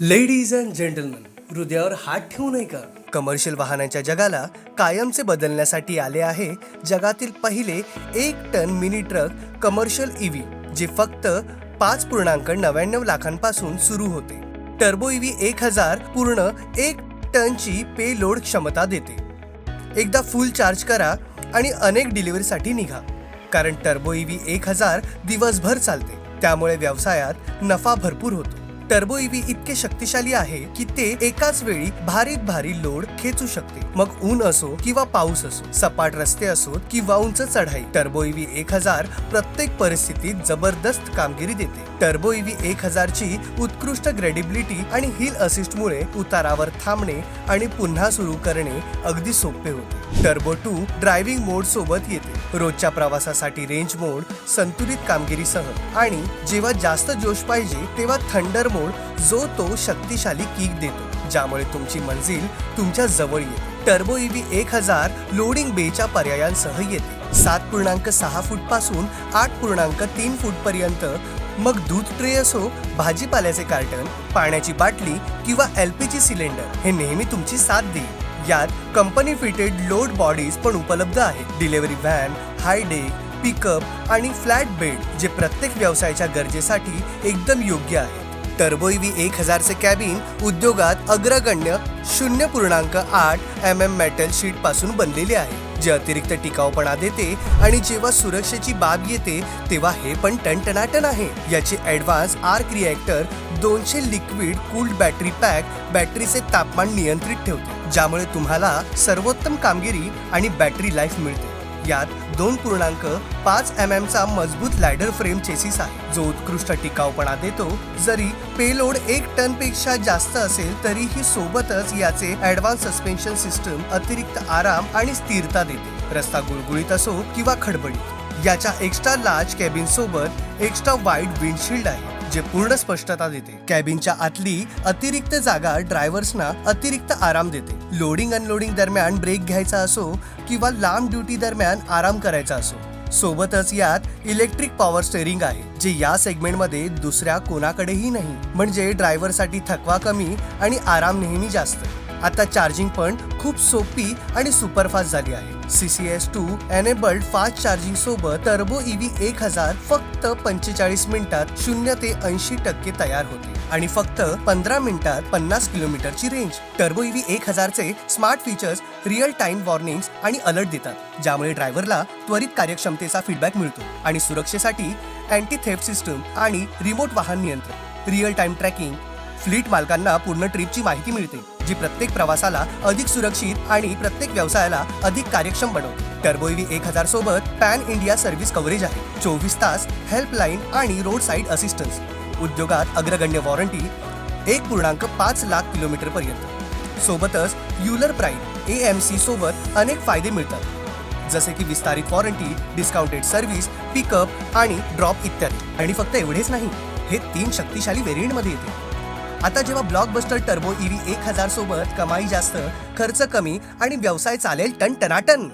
Ladies and gentleman हृदयावर हात ठेवू नये का? कमर्शियल वाहनांच्या जगाला कायमचे बदलण्यासाठी आले आहे जगातील पहिले एक ton mini truck commercial EV जे फक्त पाच पूर्णांक नव्याण्णव लाखांपासून सुरू होते. टर्बो ईव्ही एक हजार पूर्ण एक टनची पे लोड क्षमता देते. एकदा फुल चार्ज करा आणि अनेक डिलिव्हरीसाठी निघा. कारण टर्बो ईव्ही एक हजार दिवसभर चालते. त्यामुळे व्यवसायात नफा भरपूर होतो. टर्बो ईव्ही इतके शक्तिशाली आहे की ते एकाच वेळी भारीत भारी लोड खेचू शकते. मग ऊन असो किंवा पाऊस असो सपाट रस्ते असोत किंवा उंच चढाई टर्बो ईव्ही एक हजार प्रत्येक परिस्थितीत जबरदस्त कामगिरी देते. टर्बो ईव्ही एक हजारची उत्कृष्ट ग्रेडिबिलिटी आणि हिल असिस्टमुळे उतारावर थांबणे आणि पुन्हा सुरू करणे अगदी सोपे होते. टर्बो टू ड्रायव्हिंग मोड सोबत येते. रोजच्या प्रवासासाठी रेंज मोड संतुलित कामगिरीसह आणि जेव्हा जास्त जोश पाहिजे तेव्हा थंडर मोड जो तो शक्तिशाली किक देतो ज्यामुळे तुमची मंजिल तुमच्या जवळ येते. टर्बो ईव्ही एक हजार लोडिंग बेच्या पर्यायांसह येते. सात पूर्णांक सहा फूटपासून आठ पूर्णांक तीन फूट पर्यंत मग दूध ट्रे असो भाजीपाल्याचे कार्टन पाण्याची बाटली किंवा एल पी जी सिलेंडर हे नेहमी तुमची साथ देईल. यात कंपनी फिटेड लोड बॉडीज पण उपलब्ध आहेत. Delivery van high deck pickup आणि फ्लॅट बेड जे प्रत्येक व्यवसायाच्या गरजेसाठी एकदम योग्य आहे. टर्बो ईव्ही एक हजारचे कॅबिन उद्योगात अग्रगण्य शून्य पूर्णांक आठ एम एम मेटल शीटपासून बनलेले आहे. जे अतिरिक्त टिकाऊपणा देते आणि जेव्हा सुरक्षेची बाब येते तेव्हा हे पण टनटनाटन आहे. याचे ऍडव्हान्स आर्क रिॲक्टर दोनशे लिक्विड कूल्ड बॅटरी पॅक बॅटरीचे तापमान नियंत्रित ठेवते ज्यामुळे तुम्हाला सर्वोत्तम कामगिरी आणि बॅटरी लाईफ मिळते. यात दोन पूर्णांक पाच एम चा मजबूत लॅडर फ्रेम चेसिस आहे. जो उत्कृष्ट टिकाऊपणा देतो जरी पेलोड एक टनपेक्षा जास्त असेल तरीही सोबतच याचे ऍडव्हान्स सस्पेन्शन सिस्टम अतिरिक्त आराम आणि स्थिरता देते. रस्ता गुळगुळीत असो किंवा खडबडीत. याच्या एक्स्ट्रा लार्ज कॅबिन सोबत एक्स्ट्रा वाईड विंडशिल्ड आहे. जे पूर्ण स्पष्टता देते. कॅबिनच्या आतली अतिरिक्त जागा ड्रायव्हर्सना अतिरिक्त आराम देते. लोडिंग अनलोडिंग दरम्यान ब्रेक घ्यायचा असो किंवा लांब ड्युटी दरम्यान आराम करायचा असो. सोबतच यात इलेक्ट्रिक पॉवर स्टेअरिंग आहे जे या सेगमेंटमध्ये दुसऱ्या कोणाकडेही नाही. म्हणजे ड्रायव्हरसाठी थकवा कमी आणि आराम नेहमी जास्त. आता चार्जिंग पण खूप सोपी आणि सुपरफास्ट झाली आहे. C C S two enabled fast charging सोबत टर्बो ईव्ही एक हजार फक्त पंचेचाळीस मिनिटात शून्य ते ऐंशी टक्के तयार होते. आणि फक्त पंधरा मिनिटात पन्नास किलोमीटरची रेंज टर्बो ईव्ही एक हजारचे smart features real time warnings आणि अलर्ट देतात ज्यामुळे ड्रायव्हरला त्वरित कार्यक्षमतेचा फीडबॅक मिळतो आणि सुरक्षेसाठी अँटी थेफ्ट सिस्टम आणि रिमोट वाहन नियंत्रण रिअल टाइम ट्रॅकिंग फ्लीट मालकांना पूर्ण ट्रिपची माहिती मिळते जी प्रत्येक प्रवासाला अधिक सुरक्षित आणि प्रत्येक व्यवसायाला अधिक कार्यक्षम बनवते. टर्बोईव्ही एक हजार सोबत पॅन इंडिया सर्व्हिस कव्हरेज आहे. चोवीस तास हेल्पलाईन आणि रोड साईड असिस्टन्स. उद्योगात अग्रगण्य वॉरंटी एक पूर्णांक पाच लाख किलोमीटर पर्यंत. सोबतच Euler prime A M C सोबत अनेक फायदे मिळतात. जसे की विस्तारित वॉरंटी डिस्काउंटेड सर्व्हिस पिकअप आणि ड्रॉप इत्यादी. आणि फक्त एवढेच नाही हे तीन शक्तिशाली व्हेरियंटमध्ये येते. आता जेव्हा ब्लॉकबस्टर टर्बो ईव्ही एक हजार सोबत कमाई जास्त खर्च कमी आणि व्यवसाय चालेल टन टनाटन